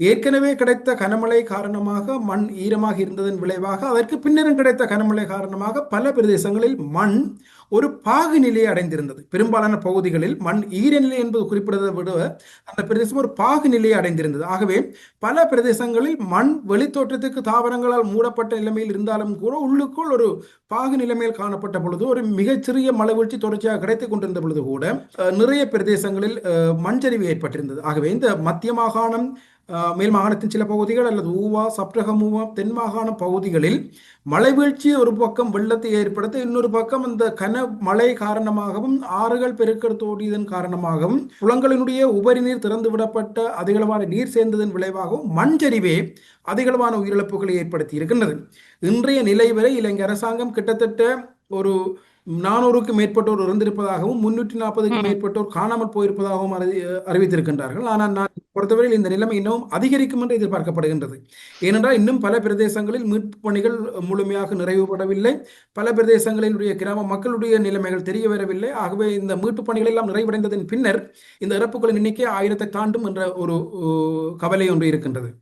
ஏற்கனவே கிடைத்த கனமழை காரணமாக மண் ஈரமாக இருந்ததன் விளைவாக அதற்கு பின்னரும் கிடைத்த கனமழை காரணமாக பல பிரதேசங்களில் மண் ஒரு பாகு நிலையை அடைந்திருந்தது. பெரும்பாலான பகுதிகளில் மண் ஈரநிலை என்பது குறிப்பிடுவதை விட அந்த பிரதேசம் ஒரு பாகு நிலையை அடைந்திருந்தது. ஆகவே பல பிரதேசங்களில் மண் வெளித்தோற்றத்துக்கு தாவரங்களால் மூடப்பட்ட நிலைமையில் இருந்தாலும் கூட உள்ளுக்குள் ஒரு பாகு நிலைமையில் காணப்பட்ட பொழுது ஒரு மிகச்சிறிய மலைவீழ்ச்சி தொடர்ச்சியாக கிடைத்துக் கொண்டிருந்த பொழுது கூட நிறைய பிரதேசங்களில் மண்சரிவு ஏற்பட்டிருந்தது. ஆகவே இந்த மத்திய மாகாணம் மேல் மாகாணத்தின் சில பகுதிகள் அல்லது ஊவா சப்ரகமூவா தென் மாகாண பகுதிகளில் மழை வீழ்ச்சி ஒரு பக்கம் வெள்ளத்தை ஏற்படுத்த இன்னொரு பக்கம் இந்த கன மழை காரணமாகவும் ஆறுகள் பெருக்கெடுத்தோடியதன் காரணமாகவும் குளங்களினுடைய உபரி நீர் திறந்து விடப்பட்ட அதிகளவான நீர் சேர்ந்ததன் விளைவாகவும் மண்சரிவே அதிகளவான உயிரிழப்புகளை ஏற்படுத்தி இருக்கின்றது. இன்றைய நிலை வரை இலங்கை அரசாங்கம் கிட்டத்தட்ட ஒரு நானூறுக்கு மேற்பட்டோர் இறந்திருப்பதாகவும் முன்னூற்றி நாற்பதுக்கு மேற்பட்டோர் காணாமல் போயிருப்பதாகவும் அறி- அறிவித்திருக்கின்றார்கள். ஆனால் நான் பொறுத்தவரையில் இந்த நிலைமை இன்னும் அதிகரிக்கும் என்று எதிர்பார்க்கப்படுகின்றது. ஏனென்றால் இன்னும் பல பிரதேசங்களில் மீட்புப் பணிகள் முழுமையாக நிறைவுபடவில்லை. பல பிரதேசங்களிலுடைய கிராம மக்களுடைய நிலைமைகள் தெரிய வரவில்லை ஆகவே இந்த மீட்புப் பணிகள் எல்லாம் நிறைவடைந்ததன் பின்னர் இந்த இறப்புகளின் எண்ணிக்கை ஆயிரத்தை தாண்டும் என்ற ஒரு கவலை ஒன்று இருக்கின்றது.